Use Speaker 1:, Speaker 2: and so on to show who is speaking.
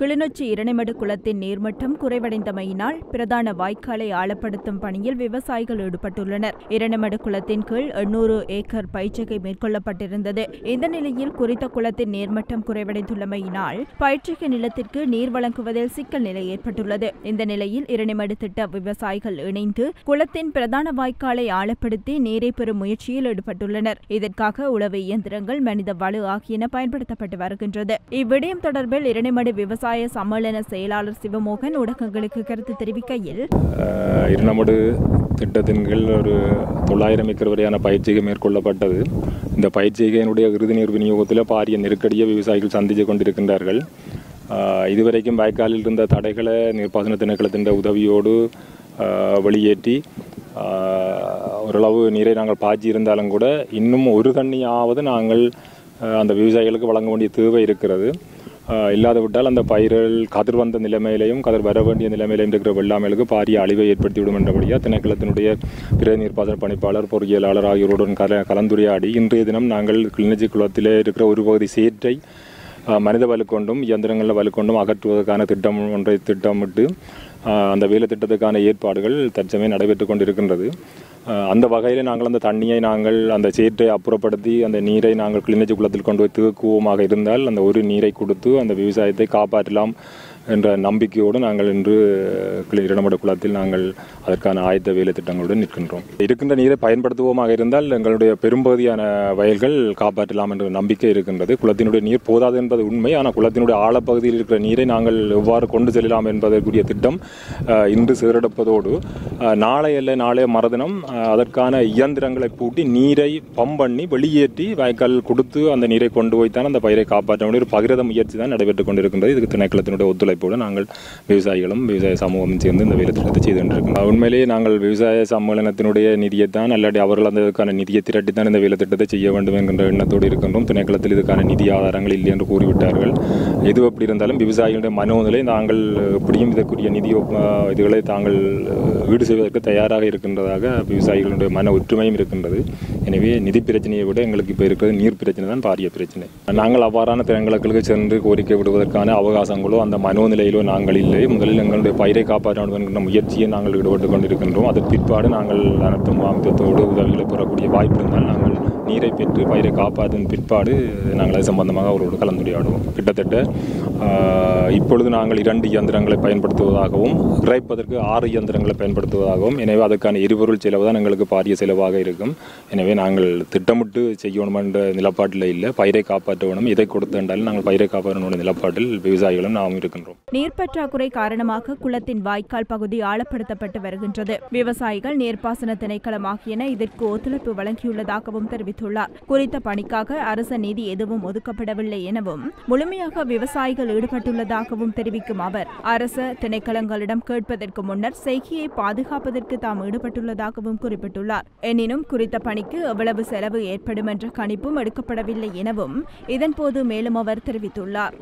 Speaker 1: கிளிநொச்சி இரணிமடு குளத்தின் நீர்மட்டம் குறைவடைந்தமையினால் பிரதான வாய்க்காலை ஆழப்படுத்தும் பணியில் விவசாயிகள் ஈடுபட்டுள்ளனர். இரணிமடு குளத்தின் கீழ் எண்ணூறு ஏக்கர் பயிற்சிகை மேற்கொள்ளப்பட்டிருந்தது. இந்த நிலையில் குறித்த குளத்தின் நீர்மட்டம் குறைவடைந்துள்ளமையினால் பயிற்சிகை நிலத்திற்கு நீர் வழங்குவதில் சிக்கல் நிலை ஏற்பட்டுள்ளது. இந்த நிலையில் இரணைமடு திட்ட விவசாயிகள் இணைந்து குளத்தின் பிரதான வாய்க்காலை ஆழப்படுத்தி நீரை பெறும் முயற்சியில் ஈடுபட்டுள்ளனர். இதற்காக உளவு இயந்திரங்கள் மனித வலு ஆகியன பயன்படுத்தப்பட்டு வருகின்றது. இவ்விடயம் தொடர்பில் இரணிமடு விவசாய சம்மேளன செயலாளர் சிவமோகன் ஊடகங்களுக்கு கருத்து தெரிவிக்கையில்
Speaker 2: இருநமடு திட்டத்தின் கீழ் ஒரு தொள்ளாயிரம் ஏக்கர் வரையான பயிற்சிகை மேற்கொள்ளப்பட்டது. இந்த பயிற்சிகையினுடைய இறுதி நீர் விநியோகத்தில் பாரிய நெருக்கடியை விவசாயிகள் சந்தித்து கொண்டிருக்கின்றார்கள். இதுவரைக்கும் வாய்க்காலில் இருந்த தடைகளை நீர்ப்பாசன திணைக்களத்தின் உதவியோடு வெளியேற்றி ஓரளவு நீரை நாங்கள் பாய்ச்சி இருந்தாலும் கூட இன்னும் ஒரு தண்ணியாவது நாங்கள் அந்த விவசாயிகளுக்கு வழங்க வேண்டிய தேவை இருக்கிறது. ஆஹ் இல்லாது விட்டால் அந்த பயிர்கள் கதிர் வந்த நிலைமையிலையும் கதிர் வர வேண்டிய நிலைமையிலையும் இருக்கிற வெள்ளாமைகளுக்கு பாரிய அழிவை ஏற்படுத்திவிடும் என்றபடியாக திணைக்களத்தினுடைய பிற நீர்ப்பாசன பணிப்பாளர் பொறியியலாளர் ஆகியோருடன் கல கலந்துரையாடி இன்றைய தினம் நாங்கள் கிளிநொச்சி குளத்திலே இருக்கிற ஒரு பகுதி சேற்றை மனித வலுக்கொண்டும் இயந்திரங்களில் வலுக்கொண்டும் அகற்றுவதற்கான திட்டம் ஒன்றை திட்டமிட்டு அந்த வேலை திட்டத்துக்கான ஏற்பாடுகள் தற்சமயம் நடைபெற்று கொண்டிருக்கின்றது. அந்த வகையில் நாங்கள் அந்த தண்ணியை நாங்கள் அந்த சேற்றை அப்புறப்படுத்தி அந்த நீரை நாங்கள் கிளிநொச்சி குளத்தில் கொண்டு போய் தூக்குவோமாக இருந்தால் அந்த ஒரு நீரை கொடுத்து அந்த விவசாயத்தை காப்பாற்றலாம் என்ற நம்பிக்கையோடு நாங்கள் இன்று கிளி- குளத்தில் நாங்கள் அதற்கான ஆயத்த வேலை திட்டங்களுடன் நிற்கின்றோம். இருக்கின்ற நீரை பயன்படுத்துவோமாக இருந்தால் எங்களுடைய பெரும்பகுதியான வயல்கள் காப்பாற்றலாம் என்ற நம்பிக்கை இருக்கின்றது. குளத்தினுடைய நீர் போதாது என்பது உண்மை. ஆனால் குளத்தினுடைய ஆழப்பகுதியில் இருக்கிற நீரை நாங்கள் எவ்வாறு கொண்டு செல்லலாம் என்பதற்குரிய திட்டம் இன்று சேரெடுப்பதோடு நாளை அல்ல நாளைய மறுதினம் அதற்கான இயந்திரங்களை பூட்டி நீரை பம்ப் பண்ணி வெளியேற்றி வாய்க்கால் கொடுத்து அந்த நீரை கொண்டு போய் தான் அந்த பயிரை காப்பாற்ற வேண்டிய ஒரு பகிரத முயற்சி தான் நடைபெற்றுக் கொண்டிருக்கின்றது. இதுக்கு திணைக்களத்தினுடைய ஒத்துழைப்போடு நாங்கள் விவசாயிகளும் விவசாய சமூகமும் சேர்ந்து இந்த வேலை திட்டத்தை செய்து கொண்டிருக்கிறோம் உண்மையிலேயே நாங்கள் விவசாய சம்மேளனத்தினுடைய நிதியை தான் அல்லாட்டி அவர்கள் அந்த இதுக்கான நிதியை திரட்டி தான் இந்த வேலை திட்டத்தை செய்ய வேண்டும் என்கின்ற எண்ணத்தோடு இருக்கின்றோம். திணைக்களத்தில் இதுக்கான நிதி ஆதாரங்கள் இல்லை என்று கூறிவிட்டார்கள். எது எப்படி இருந்தாலும் விவசாயிகளுடைய மனோநிலை நாங்கள் எப்படியும் இதற்குரிய நிதி இதுகளை தாங்கள் ஈடு செய்வதற்கு தயாராக இருக்கின்றதாக விவசாயிகளுடைய மன ஒற்றுமையும் இருக்கின்றது. எனவே நிதி பிரச்சனையை விட எங்களுக்கு இப்போ இருக்கிறது நீர் பிரச்சனை தான் பாரிய பிரச்சனை. நாங்கள் அவ்வாறான திறங்களுக்கு சென்று கோரிக்கை விடுவதற்கான அவகாசங்களோ அந்த மனோநிலையிலோ நாங்கள் இல்லை. முதலில் எங்களுடைய பயிரை காப்பாற்ற வேண்டும் முயற்சியை நாங்கள் ஈடுபட்டு கொண்டிருக்கின்றோம். அதன் பிற்பாடு நாங்கள் அனைத்து மாமித்தத்தோடு உதவிகளை பெறக்கூடிய வாய்ப்பு இருந்தால் நாங்கள் நீரை பெற்று பயிரை காப்பாற்றும் பிற்பாடு நாங்கள் அது சம்பந்தமாக அவரோடு கலந்துரையாடுவோம். கிட்டத்தட்ட இப்பொழுது நாங்கள் இரண்டு இயந்திரங்களை பயன்படுத்துவதாகவும் இறைப்பதற்கு ஆறு இயந்திரங்களை பயன்படுத்துவதாகவும் எனவே அதற்கான எரிபொருள் செலவு தான் எங்களுக்கு பாரிய செலவாக இருக்கும். எனவே நாங்கள் திட்டமிட்டு செய்யணுமென்ற நிலப்பாட்டில் இல்லை. பயிரை காப்பாற்றணும் இதை கொடுத்து என்றாலும் நாங்கள் பயிரை காப்பாற்றணும் நிலப்பாட்டில் விவசாயிகளும் நாம் இருக்கின்றோம்.
Speaker 1: நீர் பற்றாக்குறை காரணமாக குளத்தின் வாய்க்கால் பகுதி ஆழப்படுத்தப்பட்டு வருகின்றது. விவசாயிகள் நீர்ப்பாசன திணைக்களம் ஆகியன இதற்கு ஒத்துழைப்பு வழங்கியுள்ளதாகவும் தெரிவித்துள்ளார். குறித்த பணிக்காக அரச நிதி எதுவும் ஒதுக்கப்படவில்லை எனவும் முழுமையாக விவசாயிகள் ஈடுபட்டுள்ளதாகவும் தெரிவிக்கும் அவர் அரச திணைக்களங்களிடம் கேட்பதற்கு முன்னர் செய்கையை பாதுகாப்பதற்கு தாம் ஈடுபட்டுள்ளதாகவும் குறிப்பிட்டுள்ளார். எனினும் குறித்த பணிக்கு எவ்வளவு செலவு ஏற்படும் என்ற கணிப்பும் எடுக்கப்படவில்லை எனவும் இதன்போது மேலும் அவர் தெரிவித்துள்ளார்.